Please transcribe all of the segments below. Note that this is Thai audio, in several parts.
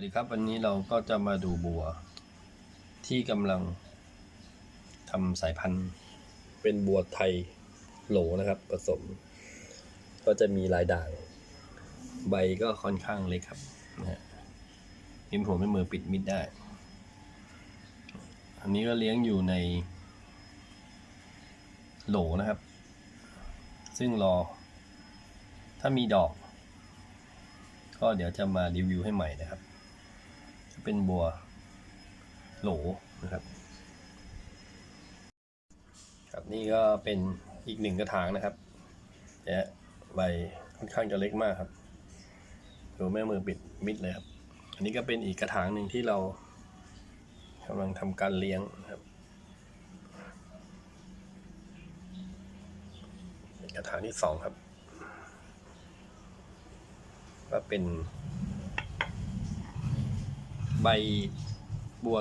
วัสดีครับวันนี้เราก็จะมาดูบัว ที่กำลังทำสายพันธุ์ เป็นบัวไทยโหลนะครับ ผสม ก็จะมีลายด่างใบก็ค่อนข้างเล็กครับนะฮะพิมพ์ผมเป็นมือปิดมิดได้ อันนี้ก็เลี้ยงอยู่ใน โหลนะครับ ซึ่งรอ ถ้ามีดอกก็เดี๋ยวจะมารีวิวให้ใหม่นะครับจะ เป็นบัวโหลนะครับ ครับนี่ก็เป็นอีกหนึ่งกระถางนะครับเนี่ยใบค่อนข้างจะเล็กมากครับดูแม่มือปิดมิดเลยครับ อันนี้ก็เป็นอีกกระถางหนึ่งที่เรากำลังทำการเลี้ยงนะครับกระถางที่สองครับ ก็เป็น ใบบัว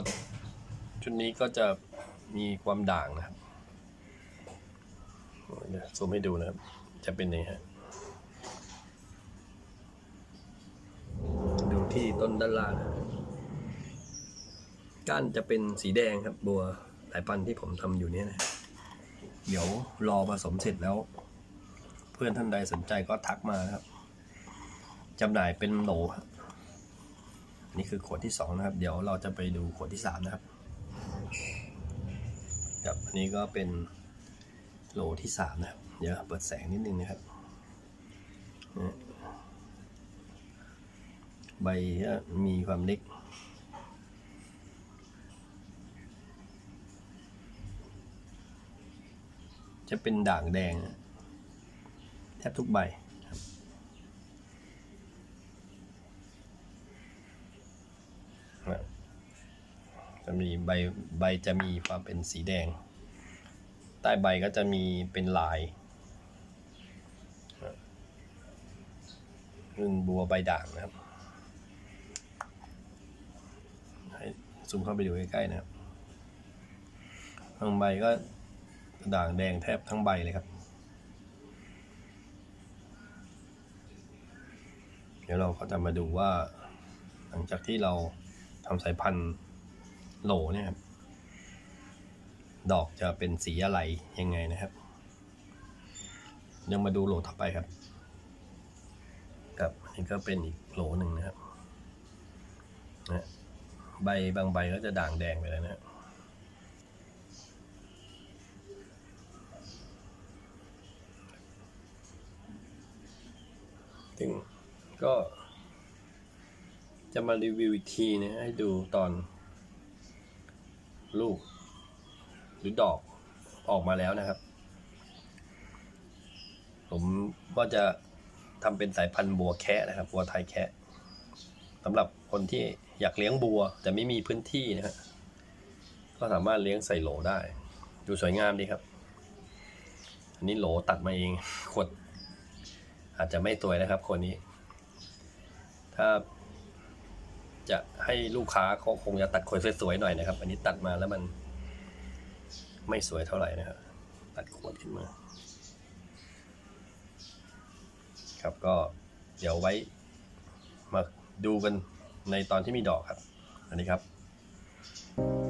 ชุดนี้ก็จะมีความด่างนะครับเดี๋ยวซูมให้ดูนะครับ จะเป็นยังไงฮะดูที่ต้นด้านล่างนะก้านจะเป็นสีแดงครับ บัวสายพันธุ์ที่ผมทำอยู่เนี้นะ เดี๋ยวรอผสมเสร็จแล้ว เพื่อนท่านใดสนใจก็ทักมานะครับจำหน่ายเป็นโหลครับ นี่คือขวดที่สองนะครับ เดี๋ยวเราจะไปดูขวดที่สามนะครับครับอันนี้ก็เป็นโหลที่สามนะครับ เดี๋ยวเปิดแสงนิดนึงนะครับ ใบมีความเล็กจะเป็นด่างแดง แทบทุกใบ จะมีใบใบจะมีความเป็นสีแดง ใต้ใบก็จะมีเป็นลายนะเป็นบัวใบด่างนะครับให้ซูมเข้าไปดูใกล้ๆนะครับบางใบก็ด่างแดงแทบทั้งใบเลยครับ เดี๋ยวเราก็จะมาดูว่า หลังจากที่เราทำสายพันธุ์ โหลเนี่ยครับ ดอกจะเป็นสีอะไรยังไงนะครับ ยังมาดูโหลต่อไปครับครับอันนี้ก็เป็นอีกโหลหนึ่งนะครับนะใบบางใบก็จะด่างแดงไปแล้วนะครับถึงก็จะมารีวิวอีกทีนะให้ดูตอน ลูก หรือดอกออกมาแล้วนะครับ ผมก็จะทำเป็นสายพันธุ์บัวแคะนะครับ บัวไทยแคะสำหรับคนที่อยากเลี้ยงบัว แต่ไม่มีพื้นที่นะฮะก็สามารถเลี้ยงใส่โหลได้ ดูสวยงามดีครับ อันนี้โหลตัดมาเองขวดอาจจะไม่สวยนะครับคนนี้ ถ้า จะให้ลูกค้าเขาคงจะตัดขนสวยๆหน่อยนะครับ อันนี้ตัดมาแล้วมันไม่สวยเท่าไหร่นะครับ ตัดขนขึ้นมา ครับก็เดี๋ยวไว้มาดูกันในตอนที่มีดอกครับ อันนี้ครับ